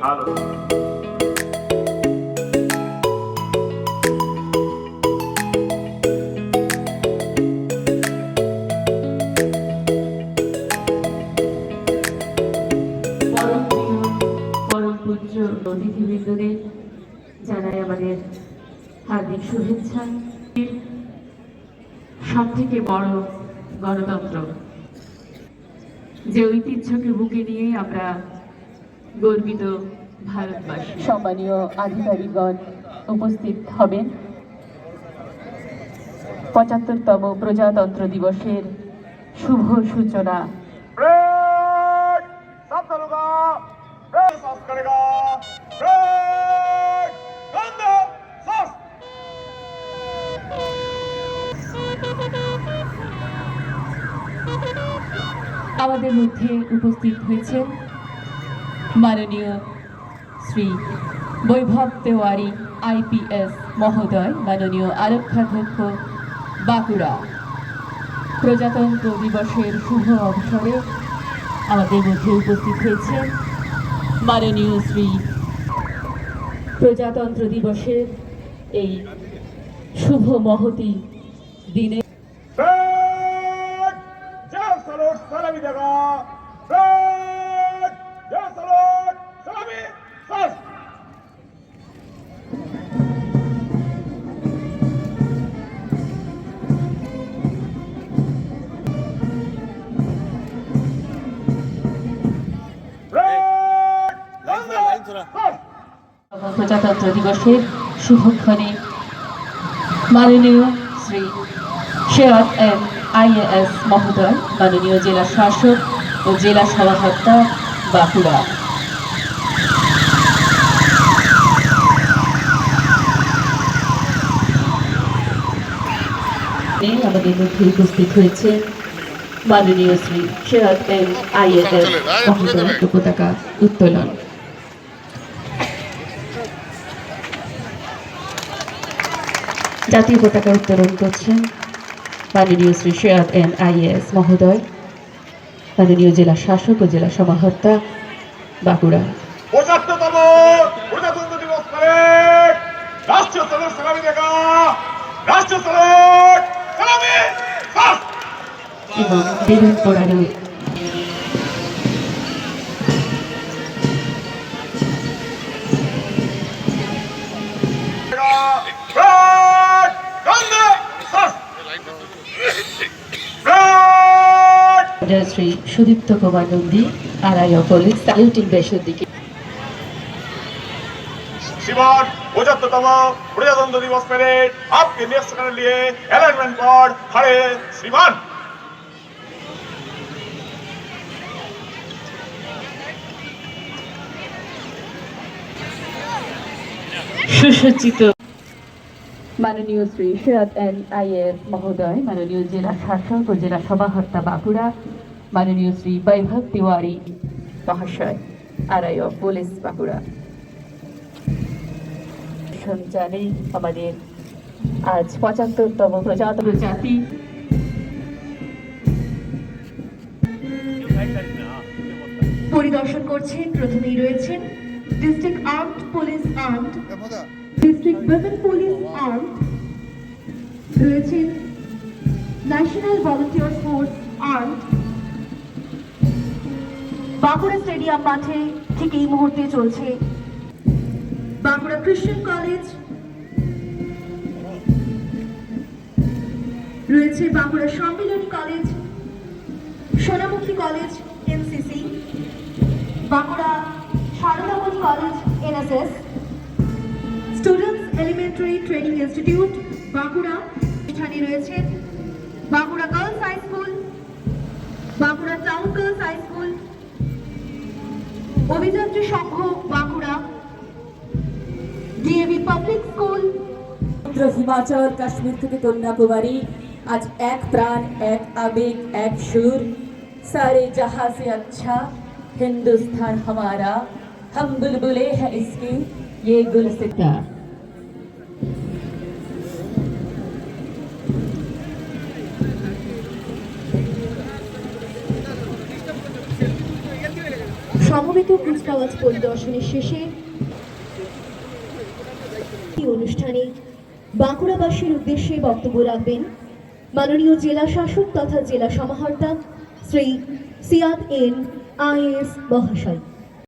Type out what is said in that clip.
ভালো। অতিথিবৃন্দদের জানাই আমাদের হার্দিক শুভেচ্ছা। সব থেকে বড় গণতন্ত্র। যে ঐতিহ্যকে বুকে নিয়ে আমরা গর্বিত ভারতবাসী। সম্মানীয় আধিকারিকগণ উপস্থিত হবেন। পঁচাত্তরতম প্রজাতন্ত্র দিবসের শুভ সূচনা। আমাদের মধ্যে উপস্থিত হয়েছে মাননীয় শ্রী বৈভব তেওয়ারি আইপিএস মহোদয়, মাননীয় আরক্ষাধ্যক্ষ বাঁকুড়া। প্রজাতন্ত্র দিবসের শুভ অবসরে আমাদের মধ্যে উপস্থিত হয়েছে মাননীয় শ্রী প্রজাতন্ত্র দিবসের এই শুভ মহতি দিনে প্রজাতন্ত্র দিবসের শুভক্ষণে মাননীয় শ্রী শেয়ার এম আইএএস মহোদয় মাননীয় জেলা শাসক ও জেলা সভাকর্তা বাঁকুড়া। আমাদের মধ্যে উপস্থিত হয়েছে মাননীয় শ্রী শেয়ার এম আইএএস মহোদয় পতাকা উত্তোলন। জাতীয় পতাকা উত্তোলন করছেন মাননীয় শ্রী শেয়াদ এন আইএস মহোদয় মাননীয় জেলা শাসক ও জেলা সমাহর্তা বাঁকুড়া। পঁচাত্তরতম প্রজাতন্ত্র দিবস প্যারেড রাষ্ট্রীয় সদর সালামি দেখা রাষ্ট্রীয় সদর সালামি এবং বেলুন পোড়ানো শ্রী সুদীপ্ত কুমার নন্দী দেশের দিকে। পঁচাত্তরতম প্রজাতন্ত্র দিবস প্যারেড আপকে নেক্সট নিয়ে অ্যালাইনমেন্ট পর শ্রীমান। সুসজ্জিত মাননীয় শ্রী সৈয়দ এন আইএস মহোদয়, মাননীয় জেলা শাসক ও জেলা সভাকর্তা বাঁকুড়া, মাননীয় শ্রী বৈভব তিওয়ারি মহাশয় আরআই অফ পুলিশ বাঁকুড়া। সঞ্চালে আমাদের আজ পঁচাত্তরতম প্রজাতন্ত্র। জাতি পরিদর্শন করছেন, প্রথমেই রয়েছেন district armed police armed district women police armed রয়েছেন national volunteer force armed Bankura stadium মাঠে ঠিক এই মুহূর্তে চলছে বাঁকুড়া খ্রিস্টান কলেজ রয়েছে Bankura Sammilani college Sonamukhi college NCC Bankura Saradamani college NSS elementary training institute Bankura এখানে রয়েছে Bankura girls high school Bankura town girls high school Abhijatri Sangha Bankura DAV public school সমুদ্র হিমাচল কাশ্মীর থেকে কন্যাকুমারী আজ এক প্রাণ এক আবেগ এক সুর सारे जहां से अच्छा हिंदुस्तान हमारा हम बुलबुले हैं इसकी ये गुलसिता সমবেত কুচকাওয়াজ পরিদর্শনের শেষে অনুষ্ঠানে বাঁকুড়াবাসীর উদ্দেশ্যে বক্তব্য রাখবেন মাননীয় জেলা শাসক তথা জেলা সমাহর্তা শ্রী সিয়াদ এন আইএস মহাশয়।